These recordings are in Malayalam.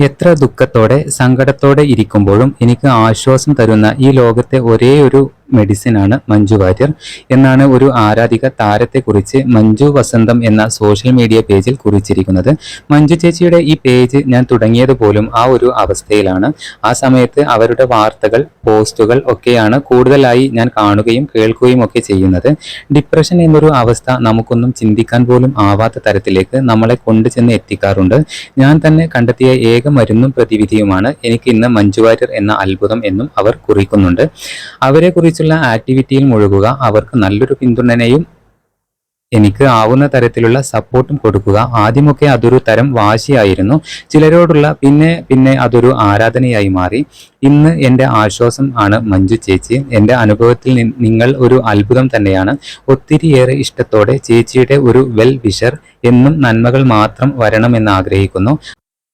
എത്ര ദുഃഖത്തോടെ സങ്കടത്തോടെ ഇരിക്കുമ്പോഴും എനിക്ക് ആശ്വാസം തരുന്ന ഈ ലോകത്തെ ഒരേ ഒരു മെഡിസിനാണ് മഞ്ജു വാര്യർ എന്നാണ് ഒരു ആരാധിക താരത്തെക്കുറിച്ച് മഞ്ജു വസന്തം എന്ന സോഷ്യൽ മീഡിയ പേജിൽ കുറിച്ചിരിക്കുന്നത്. മഞ്ജു ചേച്ചിയുടെ ഈ പേജ് ഞാൻ തുടങ്ങിയത് പോലും ആ ഒരു അവസ്ഥയിലാണ്. ആ സമയത്ത് അവരുടെ വാർത്തകൾ പോസ്റ്റുകൾ ഒക്കെയാണ് കൂടുതലായി ഞാൻ കാണുകയും കേൾക്കുകയും ഒക്കെ ചെയ്യുന്നത്. ഡിപ്രഷൻ എന്നൊരു അവസ്ഥ നമുക്കൊന്നും ചിന്തിക്കാൻ പോലും ആവാത്ത തരത്തിലേക്ക് നമ്മളെ കൊണ്ടുചെന്ന് എത്തിക്കാറുണ്ട്. ഞാൻ തന്നെ കണ്ടെത്തിയ ഏക മരുന്നും പ്രതിവിധിയുമാണ് എനിക്ക് ഇന്ന് മഞ്ജു വാര്യർ എന്ന അത്ഭുതം എന്നും അവർ കുറിക്കുന്നുണ്ട്. അവരെ കുറിച്ചുള്ള ആക്ടിവിറ്റിയിൽ മുഴുകുക. അവർക്ക് നല്ലൊരു പിന്തുണനയും എനിക്ക് ആവുന്ന തരത്തിലുള്ള സപ്പോർട്ടും കൊടുക്കുക. ആദ്യമൊക്കെ അതൊരു തരം വാശിയായിരുന്നു. ചിലരോടുള്ള പിന്നെ പിന്നെ അതൊരു ആരാധനയായി മാറി. ഇന്ന് എന്റെ ആശ്വാസം ആണ് മഞ്ജു ചേച്ചി. എന്റെ അനുഭവത്തിൽ നിങ്ങൾ ഒരു അത്ഭുതം തന്നെയാണ്. ഒത്തിരിയേറെ ഇഷ്ടത്തോടെ ചേച്ചിയുടെ ഒരു വെൽ വിഷർ എന്നും നന്മകൾ മാത്രം വരണമെന്ന് ആഗ്രഹിക്കുന്നു.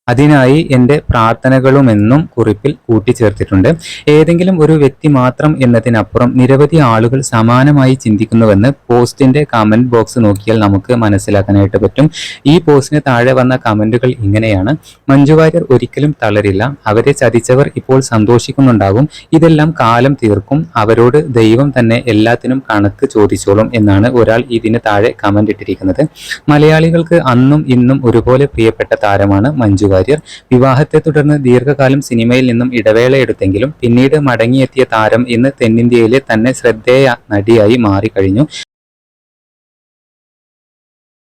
അതിനായി എന്റെ പ്രാർത്ഥനകളുമെന്നും കുറിപ്പിൽ കൂട്ടിച്ചേർത്തിട്ടുണ്ട്. ഏതെങ്കിലും ഒരു വ്യക്തി മാത്രം എന്നതിനപ്പുറം നിരവധി ആളുകൾ സമാനമായി ചിന്തിക്കുന്നുവെന്ന് പോസ്റ്റിന്റെ കമന്റ് ബോക്സ് നോക്കിയാൽ നമുക്ക് മനസ്സിലാക്കാനായിട്ട് പറ്റും. ഈ പോസ്റ്റിന് താഴെ വന്ന കമന്റുകൾ ഇങ്ങനെയാണ്. മഞ്ജു ഒരിക്കലും തളരില്ല. അവരെ ചതിച്ചവർ ഇപ്പോൾ സന്തോഷിക്കുന്നുണ്ടാകും. ഇതെല്ലാം കാലം തീർക്കും. അവരോട് ദൈവം തന്നെ എല്ലാത്തിനും കണക്ക് ചോദിച്ചോളും എന്നാണ് ഒരാൾ ഇതിന് താഴെ കമന്റ് ഇട്ടിരിക്കുന്നത്. മലയാളികൾക്ക് അന്നും ഇന്നും ഒരുപോലെ പ്രിയപ്പെട്ട താരമാണ് മഞ്ജു വാര്യർ വിവാഹത്തെ തുടർന്ന് ദീർഘകാലം സിനിമയിൽ നിന്നും ഇടവേള എടുത്തെങ്കിലും പിന്നീട് മടങ്ങിയെത്തിയ താരം ഇന്ന് തെന്നിന്ത്യയിലെ തന്നെ ശ്രദ്ധേയ നടിയായി മാറിക്കഴിഞ്ഞു.